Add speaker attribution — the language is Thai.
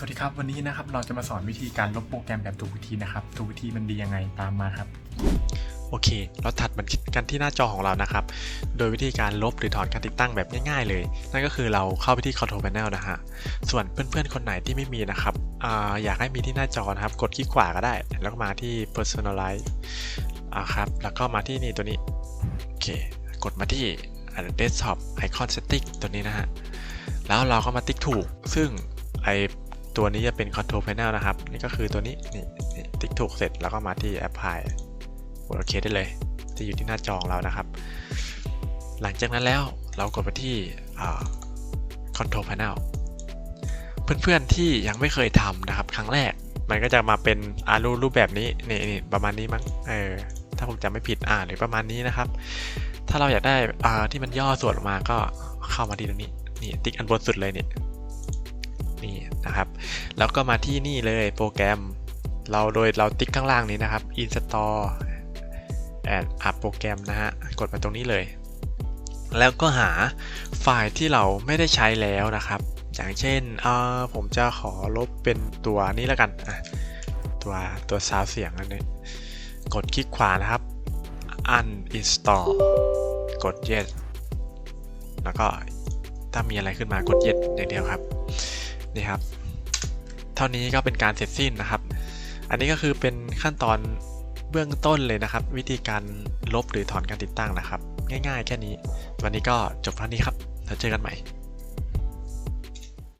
Speaker 1: สวัสดีครับ วันนี้นะครับเราจะมาสอนวิธีการลบโปรแกรมแบบถูกวิธีนะครับถูกวิธีมันดียังไงตามมาครับ
Speaker 2: โอเค เราถัดมันกันที่หน้าจอของเรานะครับ โดยวิธีการลบหรือถอนการติดตั้งแบบง่ายๆเลย นั่นก็คือเราเข้าไปที่ Control Panel นะฮะ ส่วนเพื่อนๆ คนไหนที่ไม่มีนะครับออยากให้มีที่หน้าจอนะครับ กดคลิกขวาก็ได้ แล้วก็มาที่ Personalize อ่าครับ แล้วก็มาที่นี่ตัวนี้ โอเค กดมาที่ Desktop Icon Setting ตัวนี้นะฮะ แล้วเราก็มาติ๊กถูก ซึ่งไอ ตัวนี้จะเป็น Control Panel นะครับ นี่ก็คือตัวนี้นี่ติ๊กถูกเสร็จแล้วก็มาที่ Apply กดโอเคได้เลย จะอยู่ที่หน้าจอของเรานะครับ หลังจากนั้นแล้วเรากดไปที่ Control Panel เพื่อนๆที่ยังไม่เคยทำนะครับ ครั้งแรกมันก็จะมาเป็นอารูรูปแบบนี้นี่นี่ประมาณนี้มั้งเออถ้าผมจำไม่ผิดอ่าหรือประมาณนี้นะครับ ถ้าเราอยากได้อ่าที่มันย่อส่วนออกมาก็เข้ามาที่ตรงนี้นี่ติ๊กอันบนสุดเลยเนี่ย นี่นะครับ แล้วก็มาที่นี่เลยโปรแกรม เราโดยเราติ๊กข้างล่างนี้นะครับ install add up โปรแกรมนะฮะ กดมาตรงนี้เลย แล้วก็หาไฟล์ที่เราไม่ได้ใช้แล้วนะครับ อย่างเช่นเออผมจะขอลบเป็นตัวนี้แล้วกันตัวตัวซาวเสียงอันนี้ กดคลิกขวานะครับ uninstall กด yes แล้วก็ถ้ามีอะไรขึ้นมากด yes อย่างเดียวครับ นี่ครับ เท่านี้ก็เป็นการเสร็จสิ้นนะครับ อันนี้ก็คือเป็นขั้นตอนเบื้องต้นเลยนะครับ วิธีการลบหรือถอนการติดตั้งนะครับ ง่ายๆ แค่นี้ วันนี้ก็จบเท่านี้ครับแล้วเจอกันใหม่